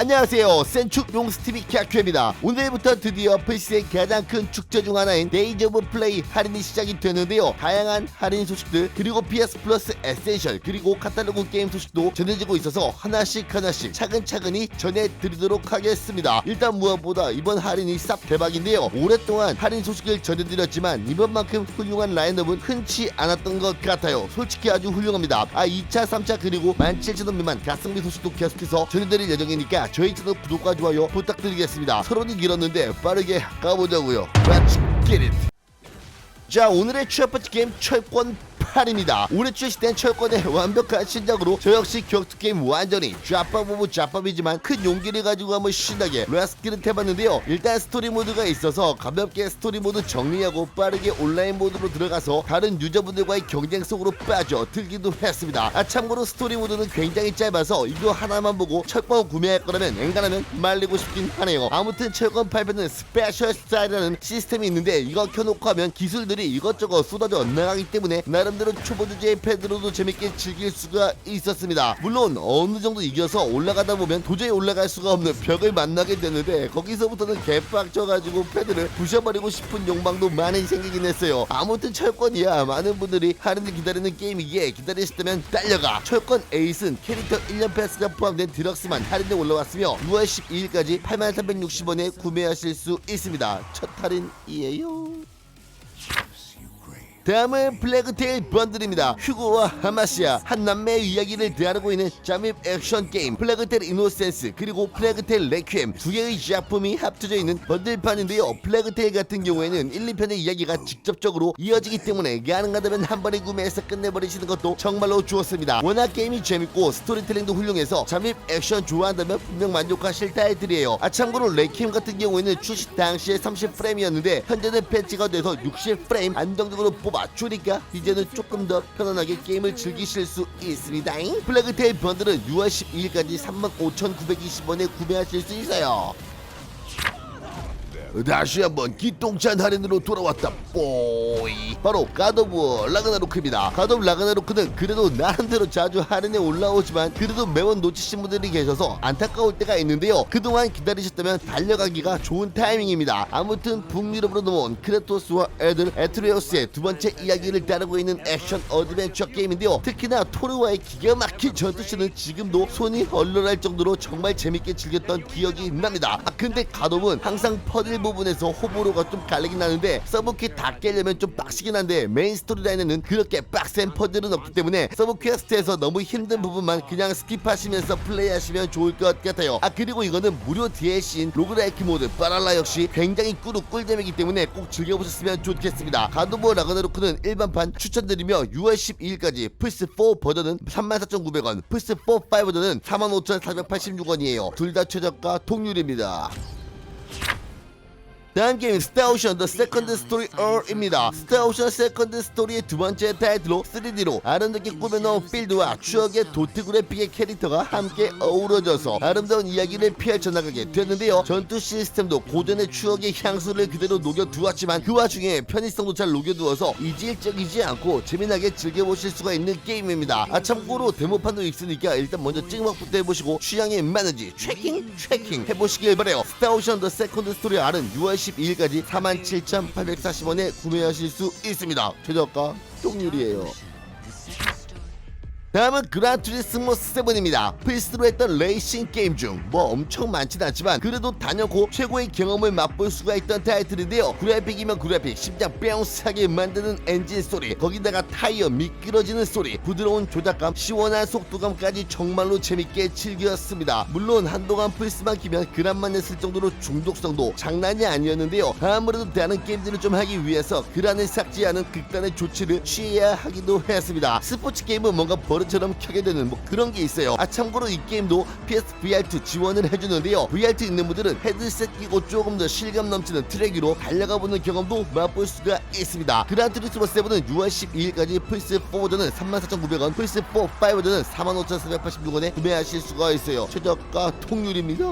안녕하세요. 센축 용스TV 캬큐입니다. 오늘부터 드디어 플스의 가장 큰 축제 중 하나인 데이즈 오브 플레이 할인이 시작이 되는데요. 다양한 할인 소식들 그리고 PS 플러스 에센셜 그리고 카탈로그 게임 소식도 전해지고 있어서 하나씩 하나씩 차근차근히 전해드리도록 하겠습니다. 일단 무엇보다 이번 할인이 쌉 대박인데요. 오랫동안 할인 소식을 전해드렸지만 이번만큼 훌륭한 라인업은 흔치 않았던 것 같아요. 솔직히 아주 훌륭합니다. 아 2차 3차 그리고 17,000원 미만 가성비 소식도 계속해서 전해드릴 예정이니까 저희 채널 구독과 좋아요 부탁드리겠습니다. 서론이 길었는데 빠르게 가보자고요. Let's get it. 자 오늘의 첫 번째 게임 철권 8입니다. 올해 출시된 철권의 완벽한 신작으로 저 역시 격투 게임 완전히 좌밥 오브 좌밥이지만 큰 용기를 가지고 한번 신나게 레스키를 해봤는데요. 일단 스토리 모드가 있어서 가볍게 스토리 모드 정리하고 빠르게 온라인 모드로 들어가서 다른 유저분들과의 경쟁 속으로 빠져 들기도 했습니다. 아 참고로 스토리 모드는 굉장히 짧아서 이거 하나만 보고 철권 구매할 거라면 앵간하면 말리고 싶긴 하네요. 아무튼 철권 8편은 스페셜 스타일이라는 시스템이 있는데 이거 켜놓고 하면 기술들이 이것저것 쏟아져 나가기 때문에 나름 대로 초보 주제의 패드로도 재밌게 즐길 수가 있었습니다. 물론 어느 정도 이겨서 올라가다 보면 도저히 올라갈 수가 없는 벽을 만나게 되는데 거기서부터는 개빡쳐가지고 패드를 부셔버리고 싶은 욕망도 많이 생기긴 했어요. 아무튼 철권이야 많은 분들이 할인을 기다리는 게임이기에 기다리셨다면 달려가. 철권 에이스는 캐릭터 1년 패스가 포함된 디럭스만 할인에 올라왔으며 6월 12일까지 8360원에 구매하실 수 있습니다. 첫 할인이에요. 다음은 플래그테일 번들입니다. 휴고와 하마시아 한 남매의 이야기를 다루고 있는 잠입 액션 게임 플래그테일 이노센스 그리고 플래그테일 레퀴엠 두 개의 작품이 합쳐져 있는 번들판인데요. 플래그테일 같은 경우에는 1, 2편의 이야기가 직접적으로 이어지기 때문에 가능하다면 한 번에 구매해서 끝내버리시는 것도 정말로 좋았습니다. 워낙 게임이 재밌고 스토리텔링도 훌륭해서 잠입 액션 좋아한다면 분명 만족하실 타이틀이에요. 아 참고로 레퀴엠 같은 경우에는 출시 당시에 30프레임이었는데 현재는 패치가 돼서 60프레임 안정적으로 뽑아 주니까 이제는 조금 더 편안하게 게임을 즐기실 수 있습니다. 플래그테일 번들은 6월 12일까지 35,920원에 구매하실 수 있어요. 다시 한번 기똥찬 할인으로 돌아왔다 뽀이. 바로 가도브 라그나로크입니다. 가도브 라그나로크는 그래도 나름대로 자주 할인에 올라오지만 그래도 매번 놓치신 분들이 계셔서 안타까울 때가 있는데요. 그동안 기다리셨다면 달려가기가 좋은 타이밍입니다. 아무튼 북유럽으로 넘어온 크레토스와 애들 에트레우스의 두 번째 이야기를 다루고 있는 액션 어드벤처 게임인데요. 특히나 토르와의 기가 막힌 전투씬은 지금도 손이 얼얼할 정도로 정말 재밌게 즐겼던 기억이 납니다. 아 근데 가돔은 항상 퍼즐 부분에서 호불호가 좀 갈리긴 하는데 서브퀴 다 깨려면 좀 빡시긴 한데 메인 스토리라인에는 그렇게 빡센 퍼즐은 없기 때문에 서브 퀘스트에서 너무 힘든 부분만 그냥 스킵하시면서 플레이하시면 좋을 것 같아요. 아 그리고 이거는 무료 DLC인 로그라이크 모드 빠랄라 역시 굉장히 꾸루 꿀잼이기 때문에 꼭 즐겨보셨으면 좋겠습니다. 가도버 라그나로크는 일반판 추천드리며 6월 12일까지 플스4 버전은 34,900원 플스4 5 버전은 45,486원이에요. 둘 다 최저가 동률입니다 다음 게임 스타오션 더 세컨드 스토리 얼입니다. 스타오션 세컨드 스토리의 두 번째 타이틀로 3D로 아름답게 꾸며놓은 필드와 추억의 도트 그래픽의 캐릭터가 함께 어우러져서 아름다운 이야기를 펼쳐나가게 됐는데요. 전투 시스템도 고전의 추억의 향수를 그대로 녹여두었지만 그 와중에 편의성도 잘 녹여두어서 이질적이지 않고 재미나게 즐겨보실 수가 있는 게임입니다. 아 참고로 데모판도 있으니까 일단 먼저 찍먹부터 해보시고 취향에 맞는지 체킹 체킹 해보시길 바래요. 스타오션 더 세컨드 스토리 R은 6월 12일까지 47,840원에 구매하실 수 있습니다. 최저가 똥률이에요. 다음은 그란투리스모 7입니다. 필스로 했던 레이싱 게임 중 뭐 엄청 많진 않지만 그래도 단연코 최고의 경험을 맛볼 수가 있던 타이틀인데요. 그래픽이면 그래픽, 심장 뿅하게 만드는 엔진 소리, 거기다가 타이어 미끄러지는 소리, 부드러운 조작감, 시원한 속도감까지 정말로 재밌게 즐겼습니다. 물론 한동안 플스만 키면 그란만 했을 정도로 중독성도 장난이 아니었는데요. 아무래도 다른 게임들을 좀 하기 위해서 그란을 삭제하는 극단의 조치를 취해야 하기도 했습니다. 스포츠 게임은 뭔가 버 릇처럼 켜게 되는 뭐 그런 게 있어요. 아 참고로 이 게임도 PS VR2 지원을 해주는데요. VR2 있는 분들은 헤드셋 끼고 조금 더 실감 넘치는 트랙 위로 달려가 보는 경험도 맛볼 수가 있습니다. 그란트리스모 7은 6월 12일까지 플스 4 버전은 34,900원, 플스 4 5 버전은 45,486원에 구매하실 수가 있어요. 최저가 통률입니다.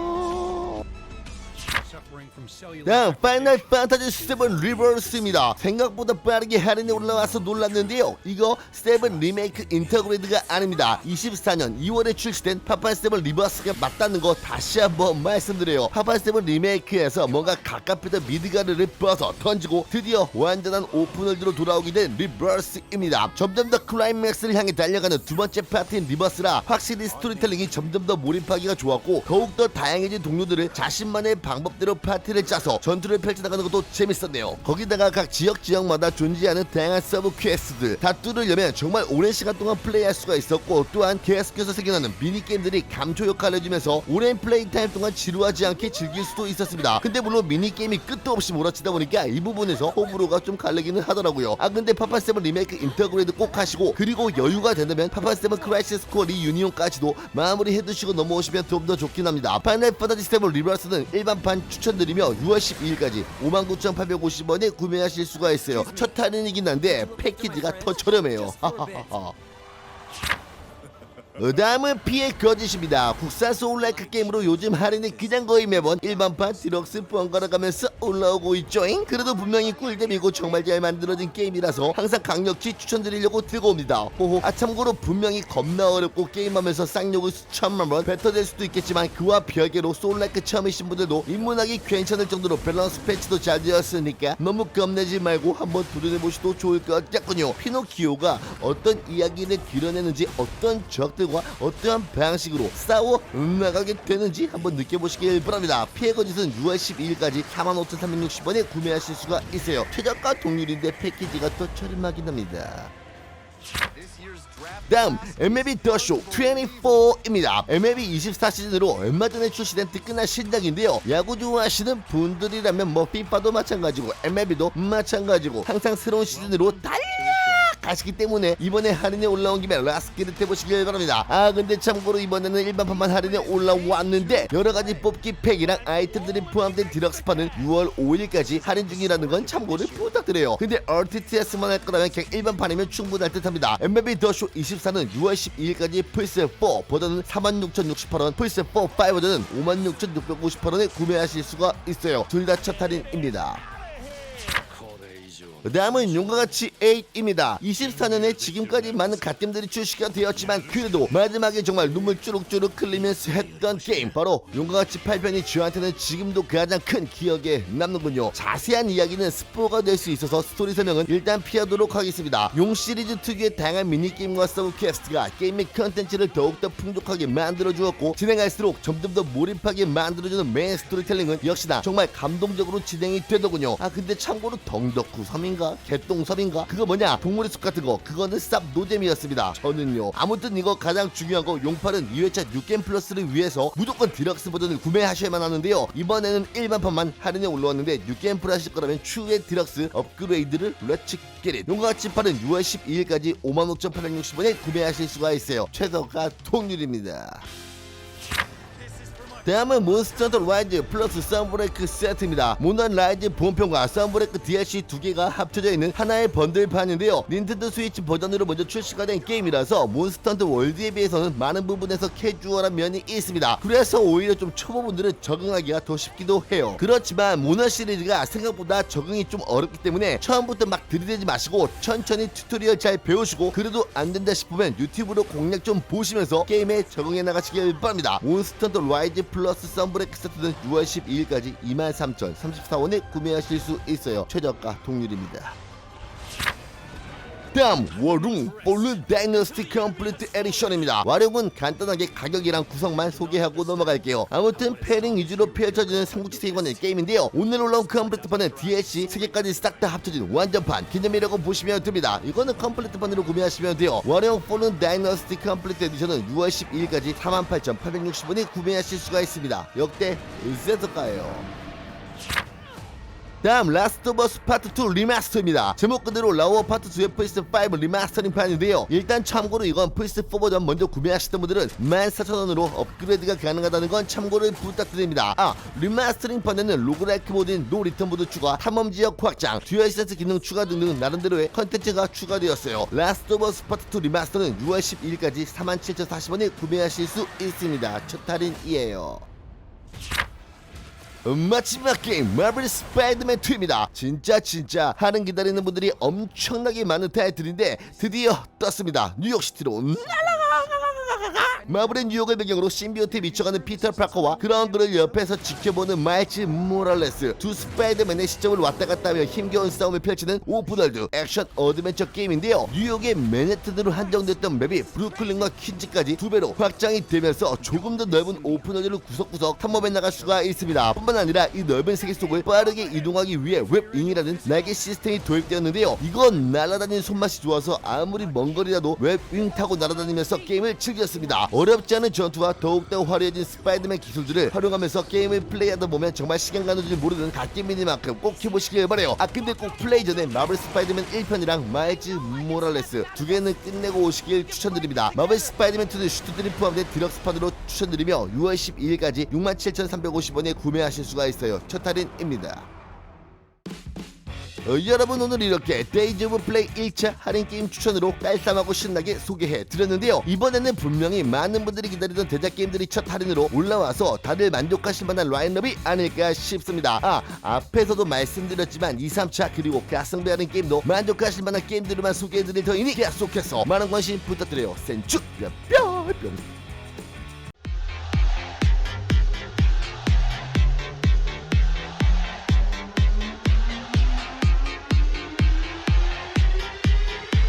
다음 파이널 판타지 7 리버스입니다. 생각보다 빠르게 할인이 올라와서 놀랐는데요. 이거 7 리메이크 인터그레이드가 아닙니다. 24년 2월에 출시된 파판 7 리버스가 맞다는 거 다시 한번 말씀드려요. 파판 7 리메이크에서 뭔가 가깝던 미드가르를 벗어 던지고 드디어 완전한 오픈월드로 돌아오게 된 리버스입니다. 점점 더 클라이맥스를 향해 달려가는 두 번째 파트인 리버스라 확실히 스토리텔링이 점점 더 몰입하기가 좋았고 더욱더 다양해진 동료들을 자신만의 방법대로 파 티를 짜서 전투를 펼쳐나가는 것도 재밌었네요. 거기다가 각 지역 지역마다 존재하는 다양한 서브 퀘스트들 다 뚫으려면 정말 오랜 시간 동안 플레이할 수가 있었고 또한 계속해서 생겨나는 미니게임들이 감초 역할을 해주면서 오랜 플레이 타임 동안 지루하지 않게 즐길 수도 있었습니다. 근데 물론 미니게임이 끝도 없이 몰아치다 보니까 이 부분에서 호불호가 좀 갈리기는 하더라고요. 아 근데 파파7 리메이크 인터그레이드 꼭 하시고 그리고 여유가 된다면 파파7 크라이시스 코어 리유니온까지도 마무리 해두시고 넘어오시면 좀 더 좋긴 합니다. 파이널 판타지 7 리버스는 일반판 추천드 리며 6월 12일까지 59,850원에 구매하실 수가 있어요. 첫 할인이긴 한데 패키지가 더 저렴해요. 하하하하. 어, 다음은 피해 거짓입니다. 국산 소울라이크 게임으로 요즘 할인이 그냥 거의 매번 일반판 디럭스 번갈아 가면서 올라오고 있죠잉. 그래도 분명히 꿀잼이고 정말 잘 만들어진 게임이라서 항상 강력히 추천드리려고 들고 옵니다. 호호. 아 참고로 분명히 겁나 어렵고 게임하면서 쌍욕을 수천만 번 뱉어댈 수도 있겠지만 그와 별개로 소울라이크 처음이신 분들도 입문하기 괜찮을 정도로 밸런스 패치도 잘 되었으니까 너무 겁내지 말고 한번 도전해보셔도 좋을 것 같군요. 피노키오가 어떤 이야기를 그려내는지 어떤 적들 과 어떠한 방식으로 싸워 나가게 되는지 한번 느껴보시길 바랍니다. 피해 거짓은 6월 12일까지 45,360원에 구매하실 수가 있어요. 최저가 동률인데 패키지가 더 저렴하긴 합니다. 다음 MLB 더쇼 24입니다. MLB 24 시즌으로 얼마 전에 출시된 뜨끈한 신작인데요. 야구 좋아하시는 분들이라면 뭐 피파도 마찬가지고 MLB도 마찬가지고 항상 새로운 시즌으로 달려 가시기 때문에 이번에 할인에 올라온 김에 라스키를 해보시길 바랍니다. 아 근데 참고로 이번에는 일반판만 할인에 올라왔는데 여러가지 뽑기 팩이랑 아이템들이 포함된 디럭스판은 6월 5일까지 할인 중이라는 건 참고를 부탁드려요. 근데 RTTS만 할 거라면 그냥 일반판이면 충분할 듯 합니다. MLB 더쇼 24는 6월 12일까지 플스4 버전은 46,068원, 플스4 5 버전은 56,658원에 구매하실 수가 있어요. 둘 다 첫 할인입니다. 다음은 용과 같이 8입니다. 24년에 지금까지 많은 갓겜들이 출시가 되었지만 그래도 마지막에 정말 눈물 주룩주룩 흘리면서 했던 게임 바로 용과 같이 8편이 저한테는 지금도 가장 큰 기억에 남는군요. 자세한 이야기는 스포가 될 수 있어서 스토리 설명은 일단 피하도록 하겠습니다. 용 시리즈 특유의 다양한 미니게임과 서브 퀘스트가 게임의 컨텐츠를 더욱더 풍족하게 만들어 주었고 진행할수록 점점 더 몰입하게 만들어주는 메인 스토리텔링은 역시나 정말 감동적으로 진행이 되더군요. 아 근데 참고로 덩덕후 섬인 가 개똥섬인가 그거 뭐냐 동물의 숲 같은 거 그거는 쌉 노잼이었습니다. 저는요. 아무튼 이거 가장 중요한 거 용팔은 2회차 뉴게임 플러스를 위해서 무조건 디럭스 버전을 구매하셔야만 하는데요. 이번에는 일반판만 할인에 올라왔는데 뉴게임 플러스 하실 거라면 추후에 디럭스 업그레이드를 렛츠 기릿 용과 같이 팔은 6월 12일까지 55,860원에 구매하실 수가 있어요. 최저가 통률입니다. 다음은 몬스터 라이즈 플러스 썬브레이크 세트입니다. 모난 라이즈 본편과 썬브레이크 DLC 두 개가 합쳐져 있는 하나의 번들판인데요. 닌텐도 스위치 버전으로 먼저 출시가 된 게임이라서 몬스터 월드에 비해서는 많은 부분에서 캐주얼한 면이 있습니다. 그래서 오히려 좀 초보분들은 적응하기가 더 쉽기도 해요. 그렇지만 모난 시리즈가 생각보다 적응이 좀 어렵기 때문에 처음부터 막 들이대지 마시고 천천히 튜토리얼 잘 배우시고 그래도 안 된다 싶으면 유튜브로 공략 좀 보시면서 게임에 적응해 나가시길 바랍니다. 몬스터 라이즈 플러스 썬브레이크 세트는 6월 12일까지 23,034원에 구매하실 수 있어요. 최저가 동률입니다. 다음 워룽 볼룬 다이너스티 컴플리트 에디션입니다. 와룡은 간단하게 가격이랑 구성만 소개하고 넘어갈게요. 아무튼 패링 위주로 펼쳐지는 삼국지 세계관의 게임인데요. 오늘 올라온 컴플리트판은 DLC 3개까지 싹 다 합쳐진 완전판 기념이라고 보시면 됩니다. 이거는 컴플리트판으로 구매하시면 돼요. 와룡 볼룬 다이너스티 컴플리트 에디션은 6월 12일까지 48,860원에 구매하실 수가 있습니다. 역대 세트가예요. 다음 라스트 오브 어스 파트 2 리마스터입니다. 제목 그대로 라워 파트 2의 플스5 리마스터링 판인데요. 일단 참고로 이건 플스4 버전 먼저 구매하시던 분들은 14,000원으로 업그레이드가 가능하다는 건 참고를 부탁드립니다. 아 리마스터링 판에는 로그라이크 모드인 노 리턴 모드 추가, 탐험 지역 확장, 듀얼 센스 기능 추가 등등 나름대로의 컨텐츠가 추가되었어요. 라스트 오브 어스 파트 2 리마스터는 6월 12일까지 47,040원에 구매하실 수 있습니다. 첫 할인이에요. 마지막 게임 마블 스파이더맨 2입니다. 진짜 진짜 하는 기다리는 분들이 엄청나게 많은 타이틀인데 드디어 떴습니다. 뉴욕시티로 마블의 뉴욕을 배경으로 신비오트에 미쳐가는 피터 파커와 그런 그를 옆에서 지켜보는 마일즈 모랄레스. 두 스파이더맨의 시점을 왔다 갔다 하며 힘겨운 싸움을 펼치는 오픈월드 액션 어드벤처 게임인데요. 뉴욕의 맨해튼으로 한정됐던 맵이 브루클린과 퀸즈까지 두 배로 확장이 되면서 조금 더 넓은 오픈월드를 구석구석 탐험해 나갈 수가 있습니다. 뿐만 아니라 이 넓은 세계 속을 빠르게 이동하기 위해 웹윙이라는 날개 시스템이 도입되었는데요. 이건 날아다니는 손맛이 좋아서 아무리 먼 거리라도 웹윙 타고 날아다니면서 게임을 즐겼습니다 어렵지 않은 전투와 더욱더 화려해진 스파이더맨 기술들을 활용하면서 게임을 플레이하다 보면 정말 시간 가는 줄 모르는 갓게임이니만큼 꼭 해보시길 바래요. 아 근데 꼭 플레이 전에 마블 스파이더맨 1편이랑 마일즈 모랄레스 두 개는 끝내고 오시길 추천드립니다. 마블 스파이더맨 2는 슈트들이 포함된 디럭스판으로 추천드리며 6월 12일까지 67,350원에 구매하실 수가 있어요. 첫 할인입니다 어, 여러분 오늘 이렇게 데이즈 오브 플레이 1차 할인 게임 추천으로 깔쌈하고 신나게 소개해 드렸는데요. 이번에는 분명히 많은 분들이 기다리던 대작 게임들이 첫 할인으로 올라와서 다들 만족하실 만한 라인업이 아닐까 싶습니다. 아 앞에서도 말씀드렸지만 2, 3차 그리고 가성비 할인 게임도 만족하실 만한 게임들만 소개해 드릴 터이니 계속해서 많은 관심 부탁드려요. 센츄 뿅뿅 뿅